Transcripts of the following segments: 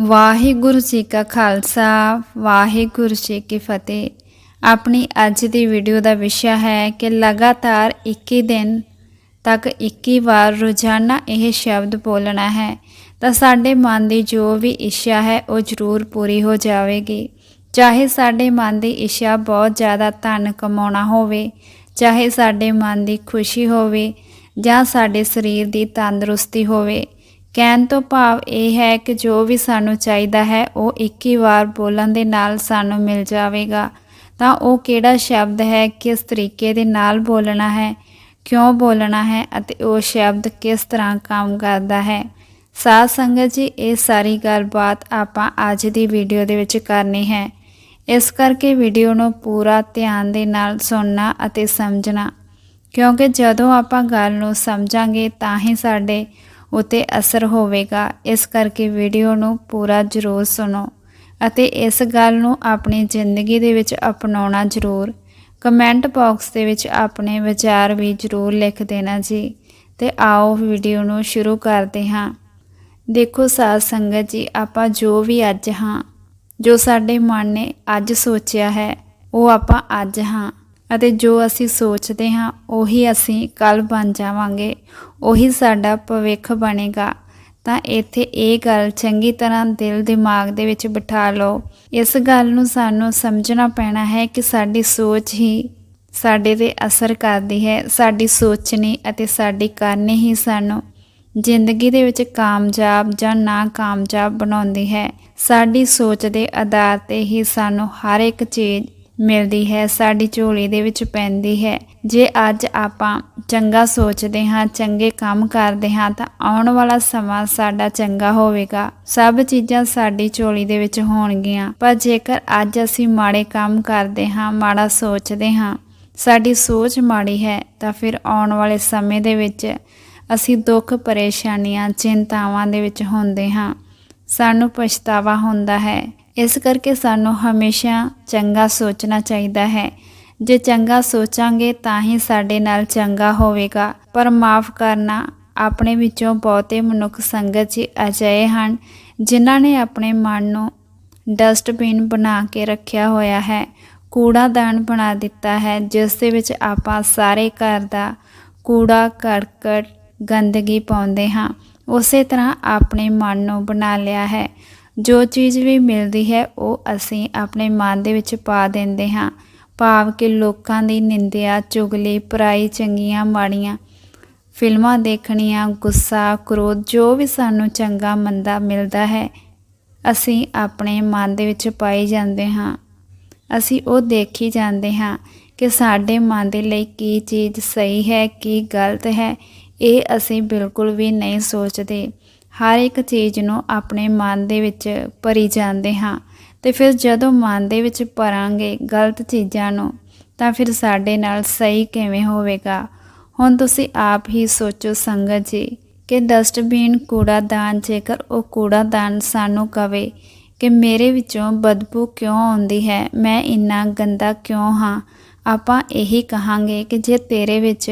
ਵਾਹਿਗੁਰੂ ਜੀ ਕਾ ਖਾਲਸਾ, ਵਾਹਿਗੁਰੂ ਜੀ ਕੀ ਫਤਿਹ। ਆਪਣੀ ਅੱਜ ਦੀ ਵੀਡੀਓ ਦਾ ਵਿਸ਼ਾ ਹੈ ਕਿ ਲਗਾਤਾਰ 21 ਦਿਨ ਤੱਕ 21 ਵਾਰ ਰੋਜ਼ਾਨਾ ਇਹ ਸ਼ਬਦ ਬੋਲਣਾ ਹੈ। ਤਾਂ ਸਾਡੇ ਮਨ ਦੀ ਜੋ ਵੀ ਇੱਛਾ ਹੈ, ਉਹ ਜ਼ਰੂਰ ਪੂਰੀ ਹੋ ਜਾਵੇਗੀ। ਚਾਹੇ ਸਾਡੇ ਮਨ ਦੀ ਇੱਛਾ ਬਹੁਤ ਜ਼ਿਆਦਾ ਧਨ ਕਮਾਉਣਾ ਹੋਵੇ, ਚਾਹੇ ਸਾਡੇ ਮਨ ਦੀ ਖੁਸ਼ੀ ਹੋਵੇ ਜਾਂ ਸਾਡੇ ਸਰੀਰ ਦੀ ਤੰਦਰੁਸਤੀ ਹੋਵੇ ਕਹਿਣ ਤੋਂ ਭਾਵ ਇਹ ਹੈ ਕਿ ਜੋ ਵੀ ਸਾਨੂੰ ਚਾਹੀਦਾ ਹੈ, ਉਹ 21 ਵਾਰ ਬੋਲਣ ਦੇ ਨਾਲ ਸਾਨੂੰ ਮਿਲ ਜਾਵੇਗਾ। ਤਾਂ ਉਹ ਕਿਹੜਾ ਸ਼ਬਦ ਹੈ, ਕਿਸ ਤਰੀਕੇ ਦੇ ਨਾਲ ਬੋਲਣਾ ਹੈ, ਕਿਉਂ ਬੋਲਣਾ ਹੈ ਅਤੇ ਉਹ ਸ਼ਬਦ ਕਿਸ ਤਰ੍ਹਾਂ ਕੰਮ ਕਰਦਾ ਹੈ। ਸਾਧ ਸੰਗਤ ਜੀ, ਇਹ ਸਾਰੀ ਗੱਲਬਾਤ ਆਪਾਂ ਅੱਜ ਦੀ ਵੀਡੀਓ ਦੇ ਵਿੱਚ ਕਰਨੀ ਹੈ। ਇਸ ਕਰਕੇ ਵੀਡੀਓ ਨੂੰ ਪੂਰਾ ਧਿਆਨ ਦੇ ਨਾਲ ਸੁਣਨਾ ਅਤੇ ਸਮਝਣਾ। ਕਿਉਂਕਿ ਜਦੋਂ ਆਪਾਂ ਗੱਲ ਨੂੰ ਸਮਝਾਂਗੇ, ਤਾਂ ਹੀ ਸਾਡੇ ਉਤੇ ਅਸਰ ਹੋਵੇਗਾ। ਇਸ ਕਰਕੇ ਵੀਡੀਓ ਨੂੰ ਪੂਰਾ ਜ਼ਰੂਰ ਸੁਣੋ ਅਤੇ ਇਸ ਗੱਲ ਨੂੰ ਆਪਣੀ ਜ਼ਿੰਦਗੀ ਦੇ ਵਿੱਚ ਅਪਣਾਉਣਾ ਜ਼ਰੂਰ। ਕਮੈਂਟ ਬਾਕਸ ਦੇ ਵਿੱਚ ਆਪਣੇ ਵਿਚਾਰ ਵੀ ਜ਼ਰੂਰ ਲਿਖ ਦੇਣਾ ਜੀ ਤੇ ਆਓ ਵੀਡੀਓ ਨੂੰ ਸ਼ੁਰੂ ਕਰਦੇ ਹਾਂ। ਦੇਖੋ ਸਾਧ ਸੰਗਤ ਜੀ, ਆਪਾਂ ਜੋ ਵੀ ਅੱਜ ਹਾਂ, ਜੋ ਸਾਡੇ ਮਨ ਨੇ ਅੱਜ ਸੋਚਿਆ ਹੈ, ਉਹ ਆਪਾਂ ਅੱਜ ਹਾਂ। ਅਤੇ ਜੋ ਅਸੀਂ ਸੋਚਦੇ ਹਾਂ, ਉਹੀ ਅਸੀਂ ਕੱਲ ਬਣ ਜਾਵਾਂਗੇ। ਉਹੀ ਸਾਡਾ ਭਵਿੱਖ ਬਣੇਗਾ। ਤਾਂ ਇੱਥੇ ਇਹ ਗੱਲ ਚੰਗੀ ਤਰ੍ਹਾਂ ਦਿਲ ਦਿਮਾਗ ਦੇ ਵਿੱਚ ਬਿਠਾ ਲਓ। ਇਸ ਗੱਲ ਨੂੰ ਸਾਨੂੰ ਸਮਝਣਾ ਪੈਣਾ ਹੈ ਕਿ ਸਾਡੀ ਸੋਚ ਹੀ ਸਾਡੇ ਤੇ ਅਸਰ ਕਰਦੀ ਹੈ। ਸਾਡੀ ਸੋਚਣੀ ਅਤੇ ਸਾਡੀ ਕਰਨੀ ਹੀ ਸਾਨੂੰ ਜ਼ਿੰਦਗੀ ਦੇ ਵਿੱਚ ਕਾਮਯਾਬ ਜਾਂ ਨਾ ਕਾਮਯਾਬ ਬਣਾਉਂਦੀ ਹੈ। ਸਾਡੀ ਸੋਚ ਦੇ ਆਧਾਰ ਤੇ ਹੀ ਸਾਨੂੰ ਹਰ ਇੱਕ ਚੀਜ਼ ਮਿਲਦੀ ਹੈ, ਸਾਡੀ ਝੋਲੀ ਦੇ ਵਿੱਚ ਪੈਂਦੀ ਹੈ। ਜੇ ਅੱਜ ਆਪਾਂ ਚੰਗਾ ਸੋਚਦੇ ਹਾਂ, ਚੰਗੇ ਕੰਮ ਕਰਦੇ ਹਾਂ, ਤਾਂ ਆਉਣ ਵਾਲਾ ਸਮਾਂ ਸਾਡਾ ਚੰਗਾ ਹੋਵੇਗਾ। ਸਭ ਚੀਜ਼ਾਂ ਸਾਡੀ ਝੋਲੀ ਦੇ ਵਿੱਚ ਹੋਣਗੀਆਂ, ਪਰ ਜੇਕਰ ਅੱਜ ਅਸੀਂ ਮਾੜੇ ਕੰਮ ਕਰਦੇ ਹਾਂ, ਮਾੜਾ ਸੋਚਦੇ ਹਾਂ, ਸਾਡੀ ਸੋਚ ਮਾੜੀ ਹੈ, ਤਾਂ ਫਿਰ ਆਉਣ ਵਾਲੇ ਸਮੇਂ ਦੇ ਵਿੱਚ ਅਸੀਂ ਦੁੱਖ, ਪਰੇਸ਼ਾਨੀਆਂ, ਚਿੰਤਾਵਾਂ ਦੇ ਵਿੱਚ ਹੁੰਦੇ ਹਾਂ। ਸਾਨੂੰ ਪਛਤਾਵਾ ਹੁੰਦਾ ਹੈ। ਇਸ ਕਰਕੇ ਸਾਨੂੰ ਹਮੇਸ਼ਾ ਚੰਗਾ ਸੋਚਣਾ ਚਾਹੀਦਾ ਹੈ। ਜੇ ਚੰਗਾ ਸੋਚਾਂਗੇ ਤਾਂ ਹੀ ਸਾਡੇ ਨਾਲ ਚੰਗਾ ਹੋਵੇਗਾ। ਪਰ ਮਾਫ ਕਰਨਾ, ਆਪਣੇ ਵਿੱਚੋਂ ਬਹੁਤੇ ਮਨੁੱਖ ਸੰਗਤ ਜੀ ਅਜਿਹੇ ਹਨ, ਜਿਨ੍ਹਾਂ ਨੇ ਆਪਣੇ ਮਨ ਨੂੰ ਡਸਟਬਿਨ ਬਣਾ ਕੇ ਰੱਖਿਆ ਹੋਇਆ ਹੈ। ਕੂੜਾਦਾਨ ਬਣਾ ਦਿੱਤਾ ਹੈ, ਜਿਸ ਦੇ ਵਿੱਚ ਆਪਾਂ ਸਾਰੇ ਘਰ ਦਾ ਕੂੜਾ, ਕਰਕਟ, ਗੰਦਗੀ ਪਾਉਂਦੇ ਹਾਂ। ਉਸੇ ਤਰ੍ਹਾਂ ਆਪਣੇ ਮਨ ਨੂੰ ਬਣਾ ਲਿਆ ਹੈ। ਜੋ ਚੀਜ਼ ਵੀ ਮਿਲਦੀ ਹੈ, ਉਹ ਅਸੀਂ ਆਪਣੇ ਮਨ ਦੇ ਵਿੱਚ ਪਾ ਦਿੰਦੇ ਹਾਂ। ਭਾਵ ਕਿ ਲੋਕਾਂ ਦੀ ਨਿੰਦਿਆ, ਚੁਗਲੀ, ਪਰਾਈ, ਚੰਗੀਆਂ, ਮਾੜੀਆਂ, ਫਿਲਮਾਂ ਦੇਖਣੀਆਂ, ਗੁੱਸਾ, ਕ੍ਰੋਧ, ਜੋ ਵੀ ਸਾਨੂੰ ਚੰਗਾ ਮੰਦਾ ਮਿਲਦਾ ਹੈ, ਅਸੀਂ ਆਪਣੇ ਮਨ ਦੇ ਵਿੱਚ ਪਾਈ ਜਾਂਦੇ ਹਾਂ। ਅਸੀਂ ਉਹ ਦੇਖੀ ਜਾਂਦੇ ਹਾਂ ਕਿ ਸਾਡੇ ਮਨ ਦੇ ਲਈ ਕੀ ਚੀਜ਼ ਸਹੀ ਹੈ, ਕੀ ਗਲਤ ਹੈ, ਇਹ ਅਸੀਂ ਬਿਲਕੁਲ ਵੀ ਨਹੀਂ ਸੋਚਦੇ। ਹਰ ਇੱਕ ਚੀਜ਼ ਨੂੰ ਆਪਣੇ ਮਨ ਦੇ ਵਿੱਚ ਭਰੀ ਜਾਂਦੇ ਹਾਂ ਤੇ ਫਿਰ ਜਦੋਂ ਮਨ ਦੇ ਵਿੱਚ ਭਰਾਂਗੇ ਗਲਤ ਚੀਜ਼ਾਂ ਨੂੰ, ਤਾਂ ਫਿਰ ਸਾਡੇ ਨਾਲ ਸਹੀ ਕਿਵੇਂ ਹੋਵੇਗਾ? ਹੁਣ ਤੁਸੀਂ ਆਪ ਹੀ ਸੋਚੋ ਸੰਗਤ ਜੀ, ਕਿ ਡਸਟਬਿਨ ਕੂੜਾਦਾਨ ਜੇਕਰ ਉਹ ਕੂੜਾਦਾਨ ਸਾਨੂੰ ਕਵੇ ਕਿ ਮੇਰੇ ਵਿੱਚੋਂ ਬਦਬੂ ਕਿਉਂ ਆਉਂਦੀ ਹੈ, ਮੈਂ ਇੰਨਾ ਗੰਦਾ ਕਿਉਂ ਹਾਂ? ਆਪਾਂ ਇਹੀ ਕਹਾਂਗੇ ਕਿ ਜੇ ਤੇਰੇ ਵਿੱਚ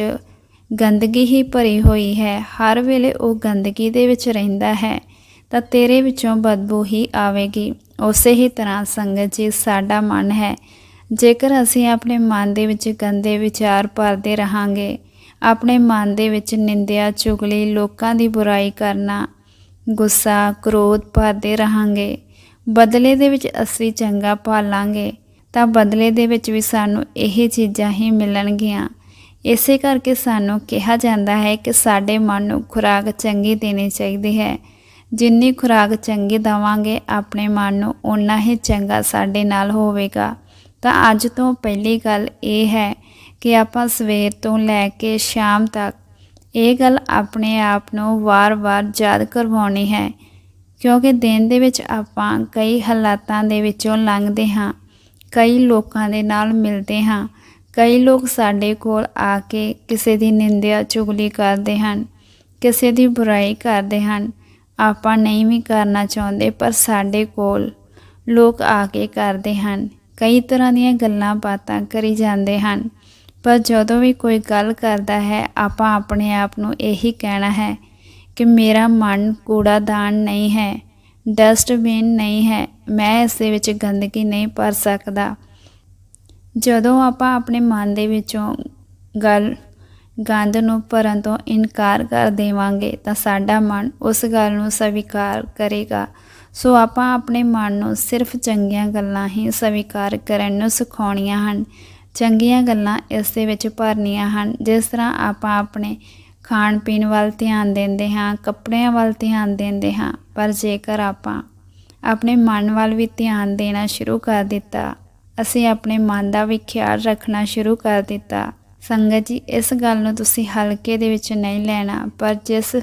ਗੰਦਗੀ ਹੀ ਭਰੀ ਹੋਈ ਹੈ। ਹਰ ਵੇਲੇ ਉਹ ਗੰਦਗੀ ਦੇ ਵਿੱਚ ਰਹਿੰਦਾ ਹੈ ਤਾਂ ਤੇਰੇ ਵਿੱਚੋਂ ਬਦਬੂ ਹੀ ਆਵੇਗੀ। ਉਸੇ ਹੀ ਤਰ੍ਹਾਂ ਸੰਗਤ ਜੀ, ਸਾਡਾ ਮਨ ਹੈ। ਜੇਕਰ ਅਸੀਂ ਆਪਣੇ ਮਨ ਦੇ ਵਿੱਚ ਗੰਦੇ ਵਿਚਾਰ ਭਰਦੇ ਰਹਾਂਗੇ, ਆਪਣੇ ਮਨ ਦੇ ਵਿੱਚ ਨਿੰਦਿਆ, ਚੁਗਲੀ, ਲੋਕਾਂ ਦੀ ਬੁਰਾਈ ਕਰਨਾ, ਗੁੱਸਾ, ਕ੍ਰੋਧ ਭਰਦੇ ਰਹਾਂਗੇ, ਬਦਲੇ ਦੇ ਵਿੱਚ ਅਸੀਂ ਚੰਗਾ ਭਾਲਾਂਗੇ, ਤਾਂ ਬਦਲੇ ਦੇ ਵਿੱਚ ਵੀ ਸਾਨੂੰ ਇਹ ਚੀਜ਼ਾਂ ਹੀ ਮਿਲਣਗੀਆਂ। ਇਸੇ ਕਰਕੇ ਸਾਨੂੰ ਕਿਹਾ ਜਾਂਦਾ ਹੈ ਕਿ ਸਾਡੇ ਮਨ ਨੂੰ ਖੁਰਾਕ ਚੰਗੀ ਦੇਣੀ ਚਾਹੀਦੀ ਹੈ। ਜਿੰਨੀ ਖੁਰਾਕ ਚੰਗੀ ਦਵਾਂਗੇ, ਆਪਣੇ ਮਨ ਨੂੰ ਓਨਾ ਹੀ ਚੰਗਾ ਸਾਡੇ ਨਾਲ ਹੋਵੇਗਾ। ਤਾਂ ਅੱਜ ਤੋਂ ਪਹਿਲੀ ਗੱਲ ਇਹ ਹੈ ਕਿ ਆਪਾਂ ਸਵੇਰ ਤੋਂ ਲੈ ਕੇ ਸ਼ਾਮ ਤੱਕ ਇਹ ਗੱਲ ਆਪਣੇ ਆਪ ਨੂੰ ਵਾਰ-ਵਾਰ ਯਾਦ ਕਰਵਾਉਣੀ ਹੈ। ਕਿਉਂਕਿ ਦਿਨ ਦੇ ਵਿੱਚ ਆਪਾਂ ਕਈ ਹਾਲਾਤਾਂ ਦੇ ਵਿੱਚੋਂ ਲੰਘਦੇ ਹਾਂ, ਕਈ ਲੋਕਾਂ ਦੇ ਨਾਲ ਮਿਲਦੇ ਹਾਂ ਕਈ ਲੋਕ ਸਾਡੇ ਕੋਲ ਆ ਕੇ ਕਿਸੇ ਦੀ ਨਿੰਦਿਆ ਚੁਗਲੀ ਕਰਦੇ ਹਨ, ਕਿਸੇ ਦੀ ਬੁਰਾਈ ਕਰਦੇ ਹਨ। ਆਪਾਂ ਨਹੀਂ ਵੀ ਕਰਨਾ ਚਾਹੁੰਦੇ, ਪਰ ਸਾਡੇ ਕੋਲ ਲੋਕ ਆ ਕੇ ਕਰਦੇ ਹਨ। ਕਈ ਤਰ੍ਹਾਂ ਦੀਆਂ ਗੱਲਾਂ ਬਾਤਾਂ ਕਰੀ ਜਾਂਦੇ ਹਨ, ਪਰ ਜਦੋਂ ਵੀ ਕੋਈ ਗੱਲ ਕਰਦਾ ਹੈ, ਆਪਾਂ ਆਪਣੇ ਆਪ ਨੂੰ ਇਹੀ ਕਹਿਣਾ ਹੈ ਕਿ ਮੇਰਾ ਮਨ ਕੂੜਾਦਾਨ ਨਹੀਂ ਹੈ, ਡਸਟਬਿਨ ਨਹੀਂ ਹੈ, ਮੈਂ ਇਸ ਦੇ ਵਿੱਚ ਗੰਦਗੀ ਨਹੀਂ ਭਰ ਸਕਦਾ। ਜਦੋਂ ਆਪਾਂ ਆਪਣੇ ਮਨ ਦੇ ਵਿੱਚੋਂ ਗੱਲ ਗੰਦ ਨੂੰ ਭਰਨ ਤੋਂ ਇਨਕਾਰ ਕਰ ਦੇਵਾਂਗੇ ਤਾਂ ਸਾਡਾ ਮਨ ਉਸ ਗੱਲ ਨੂੰ ਸਵੀਕਾਰ ਕਰੇਗਾ। ਸੋ ਆਪਾਂ ਆਪਣੇ ਮਨ ਨੂੰ ਸਿਰਫ ਚੰਗੀਆਂ ਗੱਲਾਂ ਹੀ ਸਵੀਕਾਰ ਕਰਨ ਨੂੰ ਸਿਖਾਉਣੀਆਂ ਹਨ। ਚੰਗੀਆਂ ਗੱਲਾਂ ਇਸ ਦੇ ਵਿੱਚ ਭਰਨੀਆਂ ਹਨ। ਜਿਸ ਤਰ੍ਹਾਂ ਆਪਾਂ ਆਪਣੇ ਖਾਣ ਪੀਣ ਵੱਲ ਧਿਆਨ ਦਿੰਦੇ ਹਾਂ, ਕੱਪੜਿਆਂ ਵੱਲ ਧਿਆਨ ਦਿੰਦੇ ਹਾਂ, ਪਰ ਜੇਕਰ ਆਪਾਂ ਆਪਣੇ ਮਨ ਵੱਲ ਵੀ ਧਿਆਨ ਦੇਣਾ ਸ਼ੁਰੂ ਕਰ ਦਿੱਤਾ ਅਸੀਂ ਆਪਣੇ ਮਨ ਦਾ ਵੀ ਖਿਆਲ ਰੱਖਣਾ ਸ਼ੁਰੂ ਕਰ ਦਿੱਤਾ। ਸੰਗਤ ਜੀ, ਇਸ ਗੱਲ ਨੂੰ ਤੁਸੀਂ ਹਲਕੇ ਦੇ ਵਿੱਚ ਨਹੀਂ ਲੈਣਾ, ਪਰ ਜਿਸ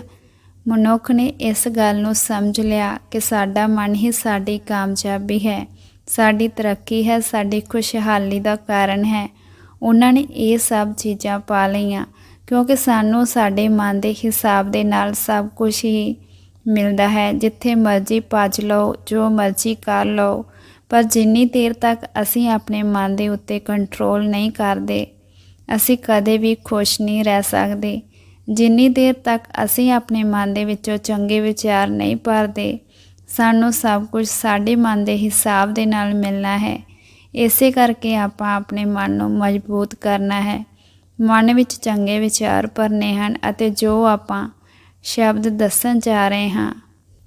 ਮਨੁੱਖ ਨੇ ਇਸ ਗੱਲ ਨੂੰ ਸਮਝ ਲਿਆ ਕਿ ਸਾਡਾ ਮਨ ਹੀ ਸਾਡੀ ਕਾਮਯਾਬੀ ਹੈ, ਸਾਡੀ ਤਰੱਕੀ ਹੈ, ਸਾਡੀ ਖੁਸ਼ਹਾਲੀ ਦਾ ਕਾਰਨ ਹੈ, ਉਹਨਾਂ ਨੇ ਇਹ ਸਭ ਚੀਜ਼ਾਂ ਪਾ ਲਈਆਂ, ਕਿਉਂਕਿ ਸਾਨੂੰ ਸਾਡੇ ਮਨ ਦੇ ਹਿਸਾਬ ਦੇ ਨਾਲ ਸਭ ਕੁਝ ਹੀ ਮਿਲਦਾ ਹੈ। ਜਿੱਥੇ ਮਰਜ਼ੀ ਭੱਜ ਲਓ, ਜੋ ਮਰਜ਼ੀ ਕਰ ਲਓ ਪਰ ਜਿੰਨੀ ਦੇਰ ਤੱਕ ਅਸੀਂ ਆਪਣੇ ਮਨ ਦੇ ਉੱਤੇ ਕੰਟਰੋਲ ਨਹੀਂ ਕਰਦੇ, ਅਸੀਂ ਕਦੇ ਵੀ ਖੁਸ਼ ਨਹੀਂ ਰਹਿ ਸਕਦੇ। ਜਿੰਨੀ ਦੇਰ ਤੱਕ ਅਸੀਂ ਆਪਣੇ ਮਨ ਦੇ ਵਿੱਚੋਂ ਚੰਗੇ ਵਿਚਾਰ ਨਹੀਂ ਭਰਦੇ, ਸਾਨੂੰ ਸਭ ਕੁਝ ਸਾਡੇ ਮਨ ਦੇ ਹਿਸਾਬ ਦੇ ਨਾਲ ਮਿਲਣਾ ਹੈ। ਇਸੇ ਕਰਕੇ ਆਪਾਂ ਆਪਣੇ ਮਨ ਨੂੰ ਮਜ਼ਬੂਤ ਕਰਨਾ ਹੈ। ਮਨ ਵਿੱਚ ਚੰਗੇ ਵਿਚਾਰ ਭਰਨੇ ਹਨ ਅਤੇ ਜੋ ਆਪਾਂ ਸ਼ਬਦ ਦੱਸਣ ਜਾ ਰਹੇ ਹਾਂ,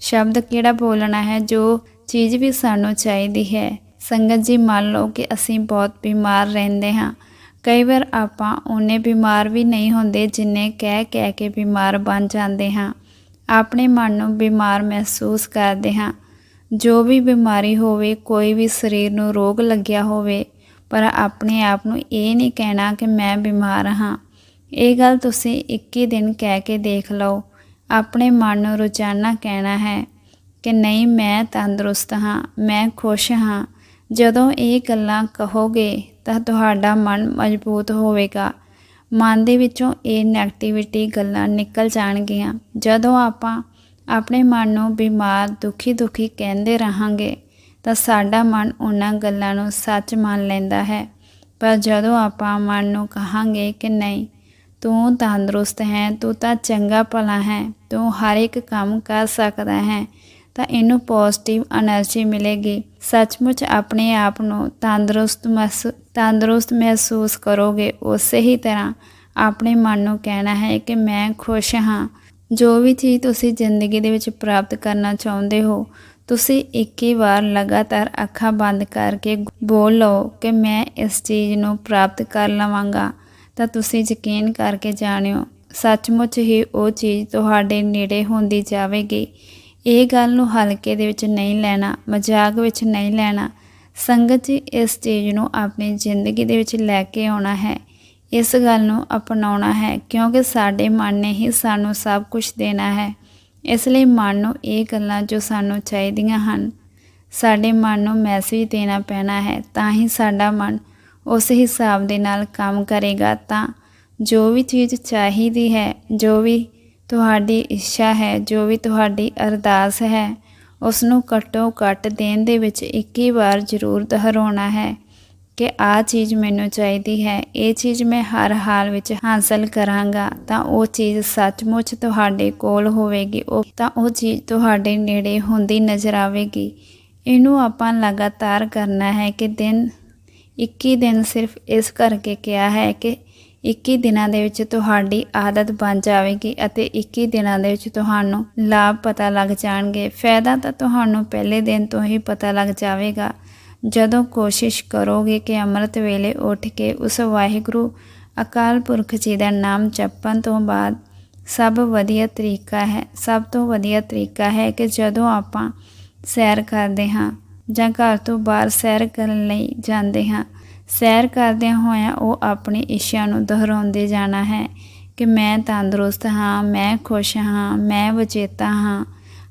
ਸ਼ਬਦ ਕਿਹੜਾ ਬੋਲਣਾ ਹੈ, ਜੋ ਚੀਜ਼ ਵੀ ਸਾਨੂੰ ਚਾਹੀਦੀ ਹੈ। ਸੰਗਤ ਜੀ, ਮੰਨ ਲਓ ਕਿ ਅਸੀਂ ਬਹੁਤ ਬਿਮਾਰ ਰਹਿੰਦੇ ਹਾਂ। ਕਈ ਵਾਰ ਆਪਾਂ ਉਹਨੇ ਬਿਮਾਰ ਵੀ ਨਹੀਂ ਹੁੰਦੇ ਜਿੰਨੇ ਕਹਿ ਕਹਿ ਕੇ ਬਿਮਾਰ ਬਣ ਜਾਂਦੇ ਹਾਂ। ਆਪਣੇ ਮਨ ਨੂੰ ਬਿਮਾਰ ਮਹਿਸੂਸ ਕਰਦੇ ਹਾਂ। ਜੋ ਵੀ ਬਿਮਾਰੀ ਹੋਵੇ, ਕੋਈ ਵੀ ਸਰੀਰ ਨੂੰ ਰੋਗ ਲੱਗਿਆ ਹੋਵੇ, ਪਰ ਆਪਣੇ ਆਪ ਨੂੰ ਇਹ ਨਹੀਂ ਕਹਿਣਾ ਕਿ ਮੈਂ ਬਿਮਾਰ ਹਾਂ। ਇਹ ਗੱਲ ਤੁਸੀਂ 21 ਦਿਨ ਕਹਿ ਕੇ ਦੇਖ ਲਓ। ਆਪਣੇ ਮਨ ਨੂੰ ਰੋਜ਼ਾਨਾ ਕਹਿਣਾ ਹੈ। ਕਿ ਨਹੀਂ, ਮੈਂ ਤੰਦਰੁਸਤ ਹਾਂ, ਮੈਂ ਖੁਸ਼ ਹਾਂ। ਜਦੋਂ ਇਹ ਗੱਲਾਂ ਕਹੋਗੇ ਤਾਂ ਤੁਹਾਡਾ ਮਨ ਮਜ਼ਬੂਤ ਹੋਵੇਗਾ। ਮਨ ਦੇ ਵਿੱਚੋਂ ਇਹ ਨੈਗੇਟਿਵਿਟੀ ਗੱਲਾਂ ਨਿਕਲ ਜਾਣਗੀਆਂ। ਜਦੋਂ ਆਪਾਂ ਆਪਣੇ ਮਨ ਨੂੰ ਬਿਮਾਰ ਦੁਖੀ ਦੁਖੀ ਕਹਿੰਦੇ ਰਹਾਂਗੇ, ਤਾਂ ਸਾਡਾ ਮਨ ਉਹਨਾਂ ਗੱਲਾਂ ਨੂੰ ਸੱਚ ਮੰਨ ਲੈਂਦਾ ਹੈ। ਪਰ ਜਦੋਂ ਆਪਾਂ ਮਨ ਨੂੰ ਕਹਾਂਗੇ ਕਿ ਨਹੀਂ, ਤੂੰ ਤੰਦਰੁਸਤ ਹੈ, ਤੂੰ ਤਾਂ ਚੰਗਾ ਭਲਾ ਹੈ, ਤੂੰ ਹਰ ਇੱਕ ਕੰਮ ਕਰ ਸਕਦਾ ਹੈ ਤਾਂ ਇਹਨੂੰ ਪੋਜ਼ਿਟਿਵ એનર્ਜੀ ਮਿਲੇਗੀ। ਸੱਚਮੁੱਚ ਆਪਣੇ ਆਪ ਨੂੰ ਤੰਦਰੁਸਤ ਤੰਦਰੁਸਤ ਮਹਿਸੂਸ ਕਰੋਗੇ। ਉਸੇ ਹੀ ਤਰ੍ਹਾਂ ਆਪਣੇ ਮਨ ਨੂੰ ਕਹਿਣਾ ਹੈ ਕਿ ਮੈਂ ਖੁਸ਼ ਹਾਂ। ਜੋ ਵੀ ਚੀਜ਼ ਤੁਸੀਂ ਜ਼ਿੰਦਗੀ ਦੇ ਵਿੱਚ ਪ੍ਰਾਪਤ ਕਰਨਾ ਚਾਹੁੰਦੇ ਹੋ, ਤੁਸੀਂ ਇੱਕ ਹੀ ਵਾਰ ਲਗਾਤਾਰ ਅੱਖਾਂ ਬੰਦ ਕਰਕੇ ਬੋਲ ਲਓ ਕਿ ਮੈਂ ਇਸ ਚੀਜ਼ ਨੂੰ ਪ੍ਰਾਪਤ ਕਰ ਲਵਾਂਗਾ। ਤਾਂ ਤੁਸੀਂ ਯਕੀਨ ਕਰਕੇ ਜਾਣਿਓ, ਸੱਚਮੁੱਚ ਹੀ ਉਹ ਚੀਜ਼ ਤੁਹਾਡੇ ਨੇੜੇ ਹੁੰਦੀ ਜਾਵੇਗੀ। ਇਹ ਗੱਲ ਨੂੰ ਹਲਕੇ ਦੇ ਵਿੱਚ ਨਹੀਂ ਲੈਣਾ, ਮਜ਼ਾਕ ਵਿੱਚ ਨਹੀਂ ਲੈਣਾ। ਸੰਗਤ ਜੀ ਇਸ ਚੀਜ਼ ਨੂੰ ਆਪਣੀ ਜ਼ਿੰਦਗੀ ਦੇ ਵਿੱਚ ਲੈ ਕੇ ਆਉਣਾ ਹੈ। ਇਸ ਗੱਲ ਨੂੰ ਅਪਣਾਉਣਾ ਹੈ, ਕਿਉਂਕਿ ਸਾਡੇ ਮਨ ਨੇ ਹੀ ਸਾਨੂੰ ਸਭ ਕੁਝ ਦੇਣਾ ਹੈ। ਇਸ ਲਈ ਮਨ ਨੂੰ ਇਹ ਗੱਲਾਂ ਜੋ ਸਾਨੂੰ ਚਾਹੀਦੀਆਂ ਹਨ, ਸਾਡੇ ਮਨ ਨੂੰ ਮੈਸੇਜ ਦੇਣਾ ਪੈਣਾ ਹੈ, ਤਾਂ ਹੀ ਸਾਡਾ ਮਨ ਉਸ ਹਿਸਾਬ ਦੇ ਨਾਲ ਕੰਮ ਕਰੇਗਾ। ਤਾਂ ਜੋ ਵੀ ਚੀਜ਼ ਚਾਹੀਦੀ ਹੈ, ਜੋ ਵੀ ਤੁਹਾਡੀ ਇੱਛਾ ਹੈ, ਜੋ ਵੀ ਤੁਹਾਡੀ ਅਰਦਾਸ ਹੈ ਉਸ ਨੂੰ ਘੱਟੋ ਘੱਟ ਦੇਣ ਦੇ ਵਿੱਚ ਇੱਕ ਹੀ ਵਾਰ ਜ਼ਰੂਰ ਦੁਹਰਾਉਣਾ ਹੈ ਕਿ ਆ ਚੀਜ਼ ਮੈਨੂੰ ਚਾਹੀਦੀ ਹੈ। ਇਹ ਚੀਜ਼ ਮੈਂ ਹਰ ਹਾਲ ਵਿੱਚ ਹਾਸਲ ਕਰਾਂਗਾ। ਤਾਂ ਉਹ ਚੀਜ਼ ਸੱਚਮੁੱਚ ਤੁਹਾਡੇ ਕੋਲ ਹੋਵੇਗੀ। ਉਹ ਤਾਂ ਉਹ ਚੀਜ਼ ਤੁਹਾਡੇ ਨੇੜੇ ਹੁੰਦੀ ਨਜ਼ਰ ਆਵੇਗੀ। ਇਹਨੂੰ ਆਪਾਂ ਲਗਾਤਾਰ ਕਰਨਾ ਹੈ ਕਿ ਦਿਨ 21 ਦਿਨ ਸਿਰਫ ਇਸ ਕਰਕੇ ਕਿਹਾ ਹੈ ਕਿ 21 ਦਿਨਾਂ ਦੇ ਵਿੱਚ ਤੁਹਾਡੀ ਆਦਤ ਬਣ ਜਾਵੇਗੀ ਅਤੇ 21 ਦਿਨਾਂ ਦੇ ਵਿੱਚ ਤੁਹਾਨੂੰ ਲਾਭ ਪਤਾ ਲੱਗ ਜਾਣਗੇ। ਫਾਇਦਾ ਤਾਂ ਤੁਹਾਨੂੰ ਪਹਿਲੇ ਦਿਨ ਤੋਂ ਹੀ ਪਤਾ ਲੱਗ ਜਾਵੇਗਾ। ਜਦੋਂ ਕੋਸ਼ਿਸ਼ ਕਰੋਗੇ ਕਿ ਅੰਮ੍ਰਿਤ ਵੇਲੇ ਉੱਠ ਕੇ ਉਸ ਵਾਹਿਗੁਰੂ ਅਕਾਲ ਪੁਰਖ ਜੀ ਦਾ ਨਾਮ ਜਪਣ ਤੋਂ ਬਾਅਦ ਸਭ ਵਧੀਆ ਤਰੀਕਾ ਹੈ, ਸਭ ਤੋਂ ਵਧੀਆ ਤਰੀਕਾ ਹੈ ਕਿ ਜਦੋਂ ਆਪਾਂ ਸੈਰ ਕਰਦੇ ਹਾਂ ਜਾਂ ਘਰ ਤੋਂ ਬਾਹਰ ਸੈਰ ਕਰਨ ਲਈ ਜਾਂਦੇ ਹਾਂ ਸੈਰ ਕਰਦਿਆਂ ਹੋਇਆਂ ਉਹ ਆਪਣੀ ਇੱਛਾ ਨੂੰ ਦੁਹਰਾਉਂਦੇ ਜਾਣਾ ਹੈ ਕਿ ਮੈਂ ਤੰਦਰੁਸਤ ਹਾਂ, ਮੈਂ ਖੁਸ਼ ਹਾਂ, ਮੈਂ ਵਿਜੇਤਾ ਹਾਂ।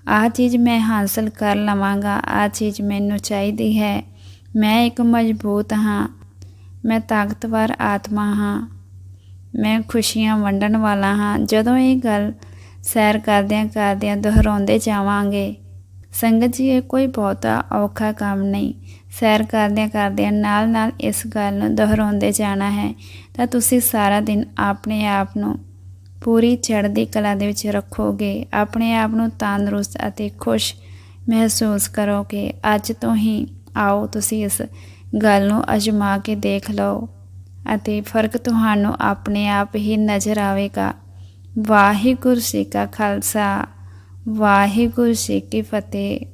ਆਹ ਚੀਜ਼ ਮੈਂ ਹਾਸਲ ਕਰ ਲਵਾਂਗਾ, ਆਹ ਚੀਜ਼ ਮੈਨੂੰ ਚਾਹੀਦੀ ਹੈ। ਮੈਂ ਇੱਕ ਮਜ਼ਬੂਤ ਹਾਂ, ਮੈਂ ਤਾਕਤਵਰ ਆਤਮਾ ਹਾਂ, ਮੈਂ ਖੁਸ਼ੀਆਂ ਵੰਡਣ ਵਾਲਾ ਹਾਂ। ਜਦੋਂ ਇਹ ਗੱਲ ਸੈਰ ਕਰਦਿਆਂ ਕਰਦਿਆਂ ਦੁਹਰਾਉਂਦੇ ਜਾਵਾਂਗੇ ਸੰਗਤ ਜੀ, ਇਹ ਕੋਈ ਬਹੁਤਾ ਔਖਾ ਕੰਮ ਨਹੀਂ। ਸੈਰ ਕਰਦਿਆਂ ਕਰਦਿਆਂ ਨਾਲ ਨਾਲ ਇਸ ਗੱਲ ਨੂੰ ਦੁਹਰਾਉਂਦੇ ਜਾਣਾ ਹੈ ਤਾਂ ਤੁਸੀਂ ਸਾਰਾ ਦਿਨ ਆਪਣੇ ਆਪ ਨੂੰ ਪੂਰੀ ਚੜ੍ਹਦੀ ਕਲਾ ਦੇ ਵਿੱਚ ਰੱਖੋਗੇ। ਆਪਣੇ ਆਪ ਨੂੰ ਤੰਦਰੁਸਤ ਅਤੇ ਖੁਸ਼ ਮਹਿਸੂਸ ਕਰੋਗੇ। ਅੱਜ ਤੋਂ ਹੀ ਆਓ, ਤੁਸੀਂ ਇਸ ਗੱਲ ਨੂੰ ਅਜਮਾ ਕੇ ਦੇਖ ਲਓ ਅਤੇ ਫ਼ਰਕ ਤੁਹਾਨੂੰ ਆਪਣੇ ਆਪ ਹੀ ਨਜ਼ਰ ਆਵੇਗਾ। ਵਾਹਿਗੁਰੂ ਜੀ ਕਾ ਖਾਲਸਾ। ਵਾਹਿਗੁਰੂ ਜੀ ਕੀ ਫਤਿਹ।